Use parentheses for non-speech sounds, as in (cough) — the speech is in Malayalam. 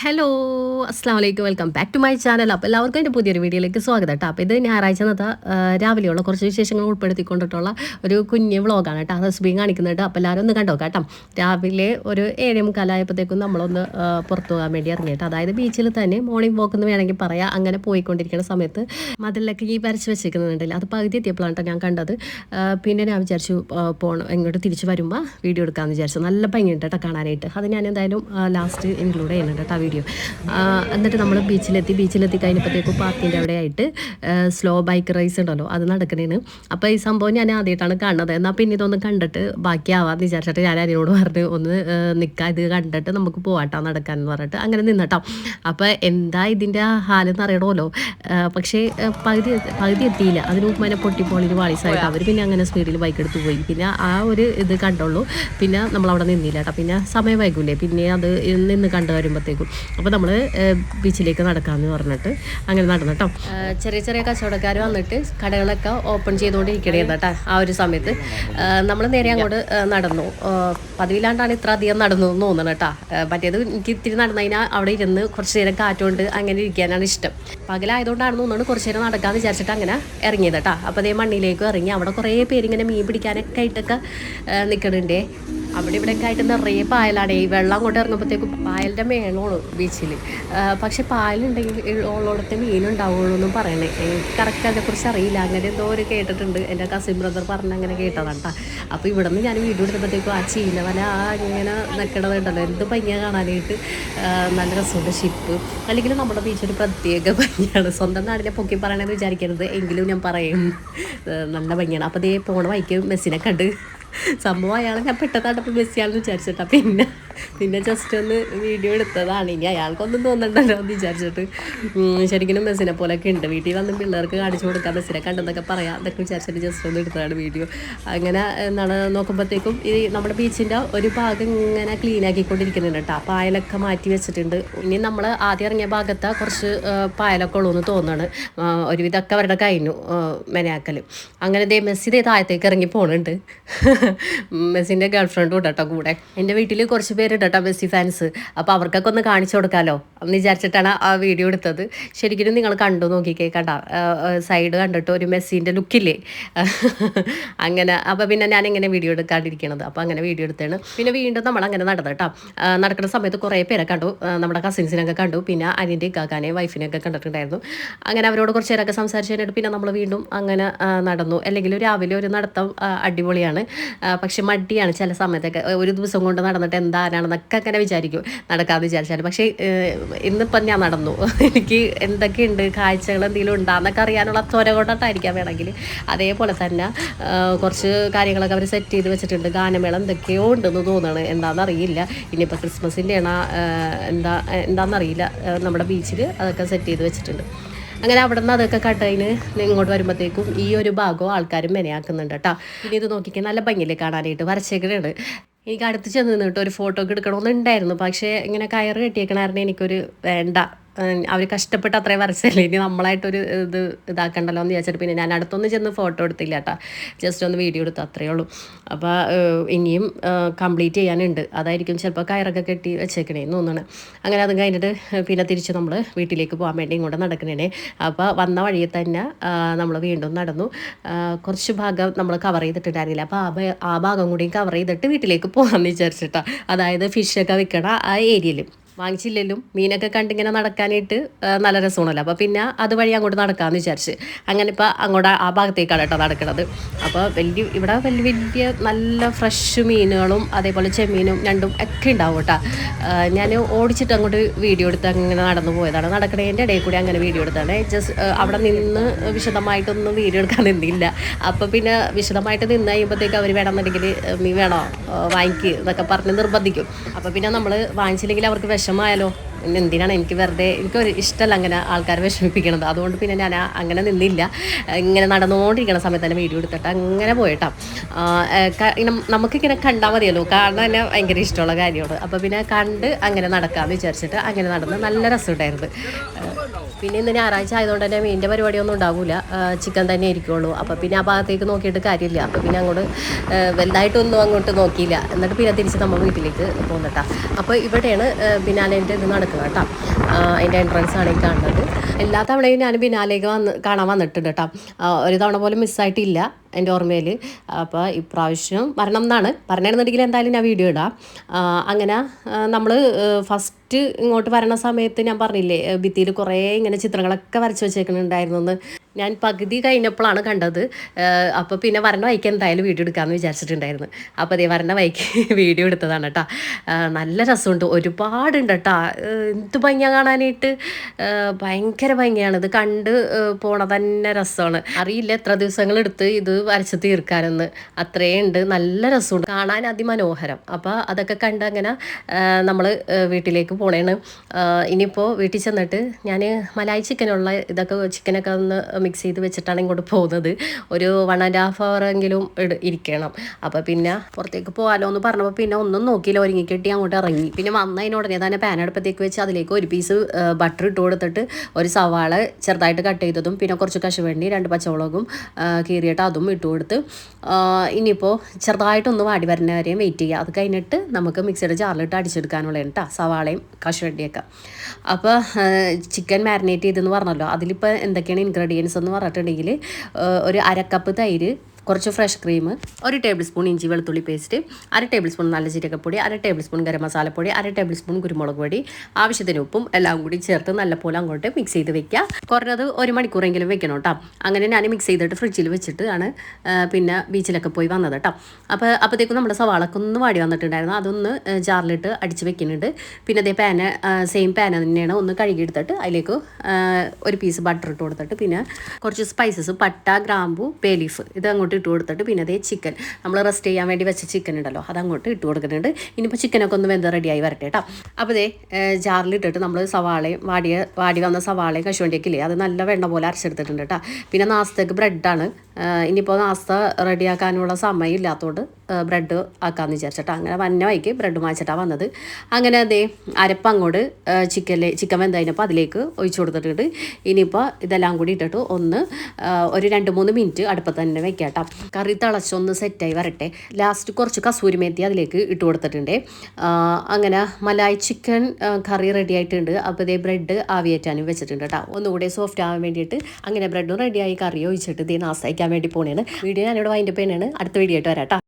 ഹലോ അസ്സാം വലൈക്കും welcome back to my channel അപ്പോൾ എല്ലാവർക്കും എന്റെ പുതിയൊരു വീഡിയോയിലേക്ക് സ്വാഗതം കേട്ടോ. അപ്പോൾ ഇത് ഞായറാഴ്ച നത്ത രാവിലെയുള്ള കുറച്ച് വിശേഷങ്ങൾ ഉൾപ്പെടുത്തിക്കൊണ്ടിട്ടുള്ള ഒരു കുഞ്ഞ് വ്ളോഗാണ് കേട്ടോ. ഹസ്ബീൻ കാണിക്കുന്നുണ്ട് അപ്പോൾ എല്ലാവരും ഒന്ന് കണ്ടോ കേട്ടോ. രാവിലെ ഒരു ഏഴേ മുക്കാലായപ്പോഴത്തേക്കും നമ്മളൊന്ന് പുറത്തു പോകാൻ വേണ്ടി ഇറങ്ങിയിട്ട് അതായത് ബീച്ചിൽ തന്നെ മോർണിംഗ് വോക്ക് എന്ന് വേണമെങ്കിൽ പറയാം. അങ്ങനെ പോയിക്കൊണ്ടിരിക്കുന്ന സമയത്ത് മതിലൊക്കെ ഈ വരച്ച് വെച്ചിരിക്കുന്നുണ്ടല്ലോ. അത് പകുതി എത്തിയപ്പോഴാണ് ഞാൻ കണ്ടത്. പിന്നെ ഞാൻ വിചാരിച്ചു പോകണം ഇങ്ങോട്ട് തിരിച്ച് വരുമ്പോൾ വീഡിയോ എടുക്കാമെന്ന് വിചാരിച്ചു. നല്ല ഭംഗിയുണ്ട് കേട്ടോ കാണാനായിട്ട്. അത് ഞാൻ എന്തായാലും ലാസ്റ്റ് ഇൻക്ലൂഡ് ചെയ്യുന്നുണ്ട് കേട്ടോ വീഡിയോ എന്നിട്ട് നമ്മൾ ബീച്ചിലെത്തി ബീച്ചിലെത്തി കഴിഞ്ഞപ്പോഴത്തേക്കും പാർക്കിന്റെ അവിടെ ആയിട്ട് സ്ലോ ബൈക്ക് റേസ് ഉണ്ടല്ലോ അത് നടക്കണേന് അപ്പോൾ ഈ സംഭവം ഞാൻ ആദ്യമായിട്ടാണ് കാണുന്നത്. എന്നാൽ പിന്നെ ഇതൊന്ന് കണ്ടിട്ട് ബാക്കിയാവാന്ന് വിചാരിച്ചിട്ട് ഞാൻ അതിനോട് പറഞ്ഞ് ഒന്ന് നിൽക്കാം ഇത് കണ്ടിട്ട് നമുക്ക് പോവാട്ടോ നടക്കാൻ എന്ന് പറഞ്ഞിട്ട് അങ്ങനെ നിന്നട്ടോ. അപ്പോൾ എന്താ ഇതിന്റെ ഹാലെന്ന് അറിയണമല്ലോ. പക്ഷേ പകുതി പകുതി എത്തിയില്ല. അതിന് മുമ്പ് അതിനെ പൊട്ടിപ്പോളിന് വാളിസായിട്ട് അവർ പിന്നെ അങ്ങനെ സ്പീഡിൽ ബൈക്ക് എടുത്ത് പോയി. പിന്നെ ആ ഒരു ഇത് കണ്ടുള്ളൂ. പിന്നെ നമ്മൾ അവിടെ നിന്നില്ല കേട്ടോ പിന്നെ സമയം വൈകൂലേ. പിന്നെ അത് നിന്ന് കണ്ടു വരുമ്പോഴത്തേക്കും അപ്പോൾ നമ്മൾ ബീച്ചിലേക്ക് നടക്കാമെന്ന് പറഞ്ഞിട്ട് അങ്ങനെ നടന്നു കേട്ടോ ചെറിയ ചെറിയ കച്ചവടക്കാർ വന്നിട്ട് കടകളൊക്കെ ഓപ്പൺ ചെയ്തുകൊണ്ടിരിക്കണേ കേട്ടോ ആ ഒരു സമയത്ത്. നമ്മൾ നേരെ അങ്ങോട്ട് നടന്നു. പതിവില്ലാണ്ടാണ് ഇത്ര അധികം നടന്നു എന്ന് തോന്നണം കേട്ടോ മറ്റേത് എനിക്ക് ഇത്തിരി നടന്നതിനാൽ അവിടെ ഇരുന്ന് കുറച്ച് നേരം കാറ്റുകൊണ്ട് അങ്ങനെ ഇരിക്കാനാണ് ഇഷ്ടം. പകലായതുകൊണ്ടാണെന്ന് തോന്നുന്നു കുറച്ച് നേരം നടക്കാമെന്ന് വിചാരിച്ചിട്ട് അങ്ങനെ ഇറങ്ങിയത് കേട്ടോ അപ്പോൾ അതേ മണ്ണിലേക്ക് ഇറങ്ങി അവിടെ കുറേ പേര് ഇങ്ങനെ മീൻ പിടിക്കാനൊക്കെ ആയിട്ടൊക്കെ നിൽക്കണുണ്ടേ അവിടെ ഇവിടെയൊക്കെ ആയിട്ട് നിറയെ പായലാണ്. ഈ വെള്ളം അങ്ങോട്ട് ഇറങ്ങുമ്പോഴത്തേക്കും പായലിന്റെ മേളമാണ് ബീച്ചിൽ പക്ഷെ പായലുണ്ടെങ്കിൽ ഉള്ളിടത്ത് മീനുണ്ടാവുള്ളൂ എന്നും പറയണേ. എനിക്ക് കറക്റ്റ് അതിനെക്കുറിച്ച് അറിയില്ല. അങ്ങനെ എന്തോ ഒരു കേട്ടിട്ടുണ്ട്. എന്റെ കസിൻ ബ്രദർ പറഞ്ഞ് അങ്ങനെ കേട്ടതാണ് കേട്ടോ അപ്പോൾ ഇവിടെ നിന്ന് ഞാൻ വീഡിയോ എടുത്തപ്പോഴത്തേക്കും ആ ചീന വല ആ ഇങ്ങനെ നിൽക്കണതുണ്ടല്ലോ എന്ത് ഭംഗിയാണ് കാണാനായിട്ട്. നല്ല രസമുണ്ട് ഷിപ്പ് അല്ലെങ്കിൽ നമ്മുടെ ബീച്ചൊരു പ്രത്യേക ഭംഗിയാണ്. സ്വന്തം നാടിനെ പൊക്കി പറയണമെന്ന് വിചാരിക്കരുത്. എങ്കിലും ഞാൻ പറയും. നല്ല ഭംഗിയാണ്. അപ്പോൾ ദേ പോണ വൈക്ക് മെസ്സിനെ കണ്ട് സംഭവം അയാളെ ഞാൻ പെട്ടെന്നാട്ടപ്പോൾ മെസ്സിയാണെന്ന് വിചാരിച്ചിട്ടാ പിന്നെ. പിന്നെ ജസ്റ്റ് ഒന്ന് വീഡിയോ എടുത്തതാണ്. ഇനി അയാൾക്കൊന്നും തോന്നണ്ടല്ലോ എന്ന് വിചാരിച്ചിട്ട്. ശരിക്കും മെസ്സിനെ പോലെയൊക്കെ ഉണ്ട്. വീട്ടിൽ വന്ന് പിള്ളേർക്ക് കാണിച്ചു കൊടുക്കാം മെസ്സിനെ കണ്ടെന്നൊക്കെ പറയാം. അതൊക്കെ വിചാരിച്ചിട്ട് ജസ്റ്റ് ഒന്ന് എടുത്തതാണ് വീഡിയോ അങ്ങനെ എന്താണ് നോക്കുമ്പോഴത്തേക്കും ഈ നമ്മുടെ ബീച്ചിന്റെ ഒരു ഭാഗം ഇങ്ങനെ ക്ലീൻ ആക്കിക്കൊണ്ടിരിക്കുന്നുണ്ട് കേട്ടോ പായലൊക്കെ മാറ്റി വെച്ചിട്ടുണ്ട്. ഇനി നമ്മൾ ആദ്യം ഇറങ്ങിയ ഭാഗത്ത് കുറച്ച് പായലൊക്കെ ഉള്ളൂ എന്ന് തോന്നുന്നു. ആ, ഒരുവിധമൊക്കെ അവരുടെ കഴിഞ്ഞു മെനയാക്കൽ അങ്ങനെ ദേ മെസ്സി ദേ താഴത്തേക്ക് ഇറങ്ങി പോകുന്നുണ്ട് (laughs) മെസ്സിന്റെ ഗേൾഫ്രണ്ട് ഫ്രണ്ട് ഉണ്ട് കേട്ടോ കൂടെ. എന്റെ വീട്ടിൽ കുറച്ച് പേരുണ്ട് കേട്ടോ മെസ്സി ഫാൻസ്. അപ്പോൾ അവർക്കൊക്കെ ഒന്ന് കാണിച്ചു കൊടുക്കാമല്ലോ എന്ന് വിചാരിച്ചിട്ടാണ് ആ വീഡിയോ എടുത്തത്. ശരിക്കും നിങ്ങൾ കണ്ടു നോക്കിക്കേ കണ്ട. സൈഡ് കണ്ടിട്ട് ഒരു മെസ്സിന്റെ ലുക്കില്ലേ (laughs) അങ്ങനെ. അപ്പോൾ പിന്നെ ഞാൻ ഇങ്ങനെ വീഡിയോ എടുക്കാണ്ടിരിക്കണത്. അപ്പോൾ അങ്ങനെ വീഡിയോ എടുത്താണ്. പിന്നെ വീണ്ടും നമ്മൾ അങ്ങനെ നടന്നു കേട്ടോ നടക്കുന്ന സമയത്ത് കുറേ പേരെ കണ്ടു. നമ്മുടെ കസിൻസിനൊക്കെ കണ്ടു. പിന്നെ അനിന്റെ ഇക്കാക്കാനെ വൈഫിനെയൊക്കെ കണ്ടിട്ടുണ്ടായിരുന്നു. അങ്ങനെ അവരോട് കുറച്ച് നേരമൊക്കെ സംസാരിച്ചു പിന്നെ നമ്മൾ വീണ്ടും അങ്ങനെ നടന്നു. അല്ലെങ്കിൽ രാവിലെ ഒരു നടത്തം അടിപൊളിയാണ്. പക്ഷെ മടിയാണ് ചില സമയത്തൊക്കെ. ഒരു ദിവസം കൊണ്ട് നടന്നിട്ട് എന്താരാണെന്നൊക്കെ അങ്ങനെ വിചാരിക്കും. നടക്കാമെന്ന് വിചാരിച്ചാലും. പക്ഷേ ഇന്നിപ്പം ഞാൻ നടന്നു. (laughs) എനിക്ക് എന്തൊക്കെയുണ്ട്? കാഴ്ചകൾ എന്തെങ്കിലും ഉണ്ടാകുന്നൊക്കെ അറിയാനുള്ള ത്വര കൊണ്ടിട്ടായിരിക്കാം വേണമെങ്കിൽ അതേപോലെ തന്നെ കുറച്ച് കാര്യങ്ങളൊക്കെ അവർ സെറ്റ് ചെയ്ത് വെച്ചിട്ടുണ്ട്. ഗാനമേള എന്തൊക്കെയോ ഉണ്ടെന്ന് തോന്നുന്നു എന്താണെന്നറിയില്ല ഇനിയിപ്പോൾ ക്രിസ്മസിന്റെ ആണോ എന്താ എന്താണെന്നറിയില്ല അറിയില്ല നമ്മുടെ ബീച്ചിൽ അതൊക്കെ സെറ്റ് ചെയ്ത് വെച്ചിട്ടുണ്ട്. അങ്ങനെ അവിടെ നിന്ന് അതൊക്കെ കട്ടതിന് ഇങ്ങോട്ട് വരുമ്പോഴത്തേക്കും ഈ ഒരു ഭാഗവും ആൾക്കാരും മെനയാക്കുന്നുണ്ട് കേട്ടോ. ഇനി ഇത് നോക്കിക്കാൻ നല്ല ഭംഗിയിൽ കാണാനായിട്ട് വരച്ചേക്കണുണ്ട് എനിക്ക് അടുത്ത് ചെന്ന് നിന്നിട്ട് ഒരു ഫോട്ടോ ഒക്കെ എടുക്കണമെന്നുണ്ടായിരുന്നു. പക്ഷേ ഇങ്ങനെ കയറ് കെട്ടിയേക്കണായിരുന്നു എനിക്കൊരു വേണ്ട. അവർ കഷ്ടപ്പെട്ട് അത്രയും വരച്ചല്ലേ ഇനി നമ്മളായിട്ടൊരു ഇത് ഇതാക്കണ്ടല്ലോ എന്ന് വിചാരിച്ചിട്ട് പിന്നെ ഞാൻ അടുത്തൊന്നും ചെന്ന് ഫോട്ടോ എടുത്തില്ല കേട്ടോ. ജസ്റ്റ് ഒന്ന് വീഡിയോ എടുത്തു അത്രയേ ഉള്ളൂ. അപ്പോൾ ഇനിയും കംപ്ലീറ്റ് ചെയ്യാനുണ്ട്. അതായിരിക്കും ചിലപ്പോൾ കയറൊക്കെ കെട്ടി വെച്ചേക്കണേന്ന് തോന്നുന്നു അങ്ങനെ അത് കഴിഞ്ഞിട്ട് പിന്നെ തിരിച്ച് നമ്മൾ വീട്ടിലേക്ക് പോകാൻ വേണ്ടി ഇങ്ങോട്ട് നടക്കണേ അപ്പോൾ വന്ന വഴിയിൽ തന്നെ നമ്മൾ വീണ്ടും നടന്നു. കുറച്ച് ഭാഗം നമ്മൾ കവർ ചെയ്തിട്ടുണ്ടായിരുന്നില്ല. അപ്പോൾ ആ ആ ഭാഗം കൂടിയും കവർ ചെയ്തിട്ട് വീട്ടിലേക്ക് പോകാമെന്ന് വിചാരിച്ചിട്ടാണ് അതായത് ഫിഷൊക്കെ വിൽക്കണ ആ ഏരിയയിൽ വാങ്ങിച്ചില്ലെങ്കിലും മീനൊക്കെ കണ്ടിങ്ങനെ നടക്കാനായിട്ട് നല്ല രസമാണല്ലോ. അപ്പോൾ പിന്നെ അതുവഴി അങ്ങോട്ട് നടക്കാമെന്ന് വിചാരിച്ച്. അങ്ങനെ ഇപ്പോൾ അങ്ങോട്ട് ആ ഭാഗത്തേക്കാണ് കേട്ടോ നടക്കുന്നത് അപ്പോൾ വലിയ ഇവിടെ വലിയ വലിയ നല്ല ഫ്രഷ് മീനുകളും അതേപോലെ ചെമ്മീനും രണ്ടും ഒക്കെ ഉണ്ടാവും കേട്ടോ. ഞാൻ ഓടിച്ചിട്ട് അങ്ങോട്ട് വീഡിയോ എടുത്ത് അങ്ങനെ നടന്നു പോയതാണ്. നടക്കണേന്റെ ഇടയിൽ കൂടി അങ്ങനെ വീഡിയോ എടുത്താണ്. ജസ്റ്റ് അവിടെ നിന്ന് വിശദമായിട്ടൊന്നും വീഡിയോ എടുക്കാൻ നിന്നില്ല. അപ്പോൾ പിന്നെ വിശദമായിട്ട് നിന്ന് കഴിയുമ്പോഴത്തേക്ക് അവർ വേണമെന്നുണ്ടെങ്കിൽ മീൻ വേണോ? വാങ്ങിക്കുക എന്നൊക്കെ പറഞ്ഞ് നിർബന്ധിക്കും. അപ്പോൾ പിന്നെ നമ്മൾ വാങ്ങിച്ചില്ലെങ്കിൽ അവർക്ക് വിഷമായാലോ പിന്നെ എന്തിനാണ് എനിക്ക് വെറുതെ എനിക്ക് ഒരു ഇഷ്ടമല്ല അങ്ങനെ ആൾക്കാരെ വിഷമിപ്പിക്കണത്. അതുകൊണ്ട് പിന്നെ ഞാൻ അങ്ങനെ നിന്നില്ല. ഇങ്ങനെ നടന്നുകൊണ്ടിരിക്കുന്ന സമയത്ത് തന്നെ വീഡിയോ എടുത്തിട്ട് അങ്ങനെ പോയിട്ടാ. നമുക്കിങ്ങനെ കണ്ടാൽ മതിയല്ലോ. കാണാൻ തന്നെ ഭയങ്കര ഇഷ്ടമുള്ള കാര്യമാണ്. അപ്പോൾ പിന്നെ കണ്ട് അങ്ങനെ നടക്കാമെന്ന് വിചാരിച്ചിട്ട് അങ്ങനെ നടന്ന് നല്ല രസമുണ്ടായിരുന്നു. പിന്നെ ഇന്ന് ഞായറാഴ്ച ആയതുകൊണ്ട് തന്നെ മീനിന്റെ പരിപാടിയൊന്നും ഉണ്ടാവില്ല ചിക്കൻ തന്നെ ഇരിക്കുള്ളൂ അപ്പോൾ പിന്നെ ആ ഭാഗത്തേക്ക് നോക്കിയിട്ട് കാര്യമില്ല. അപ്പോൾ പിന്നെ അങ്ങോട്ട് വലുതായിട്ടൊന്നും അങ്ങോട്ട് നോക്കിയില്ല. എന്നിട്ട് പിന്നെ തിരിച്ച് നമ്മൾ വീട്ടിലേക്ക് പോകുന്നട്ടാ അപ്പോൾ ഇവിടെയാണ് ബിനാലേന്റെ ഇത് നടക്കുന്നത്. കിടക്കുക കേട്ടോ. അതിന്റെ എൻട്രൻസ് ആണ് ഈ കാണുന്നത്. എല്ലാ തവണയും ഞാൻ ബിനാലേക്ക് വന്ന് കാണാൻ വന്നിട്ടുണ്ട് കേട്ടോ. ഒരു തവണ പോലും മിസ്സായിട്ടില്ല എന്റെ ഓർമ്മയിൽ അപ്പോൾ ഇപ്രാവശ്യം വരണം എന്നാണ്. പറഞ്ഞിരുന്നുണ്ടെങ്കിൽ എന്തായാലും ഞാൻ വീഡിയോ ഇടാം. അങ്ങനെ നമ്മൾ ഫസ്റ്റ് ഇങ്ങോട്ട് വരണ സമയത്ത് ഞാൻ പറഞ്ഞില്ലേ ഭിത്തിയിൽ കുറേ ഇങ്ങനെ ചിത്രങ്ങളൊക്കെ വരച്ച് വെച്ചേക്കുന്നുണ്ടായിരുന്നു എന്ന്. ഞാൻ പകുതി കഴിഞ്ഞപ്പോഴാണ് കണ്ടത്. അപ്പോൾ പിന്നെ വരണ വൈക്ക് എന്തായാലും വീഡിയോ എടുക്കാമെന്ന് വിചാരിച്ചിട്ടുണ്ടായിരുന്നു. അപ്പോൾ അതേ വരണ വൈക്ക് (laughs) വീഡിയോ എടുത്തതാണ് കേട്ടോ നല്ല രസമുണ്ട്. ഒരുപാടുണ്ട് കേട്ടോ എന്ത് ഭംഗിയാണ് കാണാനായിട്ട്? ഭയങ്കര ഭംഗിയാണ്. ഇത് കണ്ട് പോണ തന്നെ രസമാണ്. അറിയില്ല എത്ര ദിവസങ്ങൾ എടുത്ത് ഇത് വരച്ച് തീർക്കാനെന്ന്. അത്രയും ഉണ്ട്. നല്ല രസമുണ്ട്. കാണാൻ അതിമനോഹരം. അപ്പോൾ അതൊക്കെ കണ്ട് അങ്ങനെ നമ്മൾ വീട്ടിലേക്ക് പോണേണ്. ഇനിയിപ്പോൾ വീട്ടിൽ ചെന്നിട്ട് ഞാൻ മലായി ചിക്കനുള്ള ഇതൊക്കെ ചിക്കനൊക്കെ ഒന്ന് മിക്സ് ചെയ്ത് വെച്ചിട്ടാണ് ഇങ്ങോട്ട് പോകുന്നത്. ഒരു വൺ ആൻഡ് ഹാഫ് അവർ എങ്കിലും ഇരിക്കണം. അപ്പോൾ പിന്നെ പുറത്തേക്ക് പോകാലോ എന്ന് പറഞ്ഞപ്പോൾ പിന്നെ ഒന്നും നോക്കിയില്ല. ഒരുങ്ങി കെട്ടി അങ്ങോട്ട് ഇറങ്ങി. പിന്നെ വന്നതിന് ഉടനെ തന്നെ പാൻ അടുപ്പത്തേക്ക് വെച്ച് അതിലേക്ക് ഒരു പീസ് ബട്ടർ ഇട്ട് കൊടുത്തിട്ട് ഒരു സവാള ചെറുതായിട്ട് കട്ട് ചെയ്തതും പിന്നെ കുറച്ച് കശുവണ്ടി രണ്ട് പച്ചമുളകും കീറിയിട്ട് അതും ഇട്ട് കൊടുത്ത് ഇനിയിപ്പോൾ ചെറുതായിട്ടൊന്ന് വാടി വരുന്ന വരെയും വെയിറ്റ് ചെയ്യുക അത് കഴിഞ്ഞിട്ട് നമുക്ക് മിക്സിയുടെ ജാറിലിട്ട് അടിച്ചെടുക്കാനുള്ള കേട്ടോ സവാളയും കശുവണ്ടിയൊക്കെ. അപ്പോൾ ചിക്കൻ മാരിനേറ്റ് ചെയ്തെന്ന് പറഞ്ഞല്ലോ. അതിലിപ്പോൾ എന്തൊക്കെയാണ് ഇൻഗ്രീഡിയൻസ് എന്ന് പറഞ്ഞിട്ടുണ്ടെങ്കിൽ ഒരു അരക്കപ്പ് തൈര് കുറച്ച് ഫ്രഷ് ക്രീം ഒരു ടേബിൾ സ്പൂൺ ഇഞ്ചി വെളുത്തുള്ളി പേസ്റ്റ് അര ടേബിൾ സ്പൂൺ നല്ല ജീരകപ്പൊടി അര ടേബിൾ സ്പൂൺ ഗരം മസാലപ്പൊടി അര ടേബിൾ സ്പൂൺ കുരുമുളക് പൊടി ആവശ്യത്തിന് ഉപ്പും എല്ലാം കൂടി ചേർത്ത് നല്ലപോലെ അങ്ങോട്ട് മിക്സ് ചെയ്ത് വെക്കുക. കുറഞ്ഞത് ഒരു മണിക്കൂറെങ്കിലും വെക്കണം കേട്ടോ. അങ്ങനെ ഞാൻ മിക്സ് ചെയ്തിട്ട് ഫ്രിഡ്ജിൽ വെച്ചിട്ട് ആണ് പിന്നെ ബീച്ചിലൊക്കെ പോയി വന്നത് കേട്ടോ. അപ്പോൾ അപ്പോഴത്തേക്കും നമ്മുടെ സവാളൊക്കെ ഒന്ന് വാടി വന്നിട്ടുണ്ടായിരുന്നു. അതൊന്ന് ജാറിലിട്ട് അടിച്ച് വെക്കുന്നുണ്ട്. പിന്നെ അതേ പാന് സെയിം പാന തന്നെയാണ് ഒന്ന് കഴുകിയെടുത്തിട്ട് അതിലേക്ക് ഒരു പീസ് ബട്ടർ ഇട്ട് കൊടുത്തിട്ട് പിന്നെ കുറച്ച് സ്പൈസസ് പട്ട ഗ്രാമ്പു ബേ ലീഫ് ഇത് അങ്ങോട്ട് ഇട്ട് കൊടുത്തിട്ട് പിന്നെ അതേ ചിക്കൻ നമ്മൾ റെസ്റ്റ് ചെയ്യാൻ വേണ്ടി വെച്ച ചിക്കൻ ഉണ്ടല്ലോ അതങ്ങോട്ട് ഇട്ട് കൊടുക്കുന്നുണ്ട്. ഇനിയിപ്പോൾ ചിക്കനൊക്കെ ഒന്ന് വെന്ത് റെഡിയായി വരട്ടെ കേട്ടോ. അപ്പോൾ ദേ ജാറിലിട്ടിട്ട് നമ്മൾ സവാളയും വാടിയ വാടി വന്ന സവാളയും കശുവണ്ടിയൊക്കെ ഇല്ലേ അത് നല്ല വെണ്ണ പോലെ അരച്ചെടുത്തിട്ടുണ്ട് കേട്ടോ. പിന്നെ നാസ്തക്ക് ബ്രെഡാണ് ഇനിയിപ്പോൾ നാസ്ത റെഡിയാക്കാനുള്ള സമയം ഇല്ലാത്തതുകൊണ്ട് ബ്രെഡ് ആക്കാമെന്ന് വിചാരിച്ചിട്ട്. അങ്ങനെ വന്ന വൈകി ബ്രെഡ് വാങ്ങിച്ചിട്ടാണ് വന്നത്. അങ്ങനെ അതേ അരപ്പ് അങ്ങോട്ട് ചിക്കൻ വെന്തതിനപ്പോൾ അതിലേക്ക് ഒഴിച്ചു കൊടുത്തിട്ടുണ്ട്. ഇനിയിപ്പോൾ ഇതെല്ലാം കൂടി ഇട്ടിട്ട് ഒന്ന് ഒരു രണ്ട് മൂന്ന് മിനിറ്റ് അടുപ്പത്ത് തന്നെ വെക്കാം കേട്ടോ കറി തിളച്ചൊന്ന് സെറ്റായി വരട്ടെ. ലാസ്റ്റ് കുറച്ച് കസൂരി മേത്തി അതിലേക്ക് ഇട്ട് കൊടുത്തിട്ടുണ്ട്. അങ്ങനെ മലായ് ചിക്കൻ കറി റെഡി ആയിട്ടുണ്ട്. അപ്പോൾ ഇതേ ബ്രെഡ് ആവിയേറ്റാനും വെച്ചിട്ടുണ്ട് കേട്ടോ ഒന്നുകൂടി സോഫ്റ്റ് ആവാൻ വേണ്ടിയിട്ട് അങ്ങനെ ബ്രെഡും റെഡിയായി കറി ഒഴിച്ചിട്ട് ഇതേ നാസ്തയ്ക്കാൻ വേണ്ടി പോണേണ്. വീഡിയോ ഞാനിവിടെ വൈൻഡപ്പ് ചെയ്യുന്നതാണ്. അടുത്ത വീഡിയോ ആയിട്ട് വരാം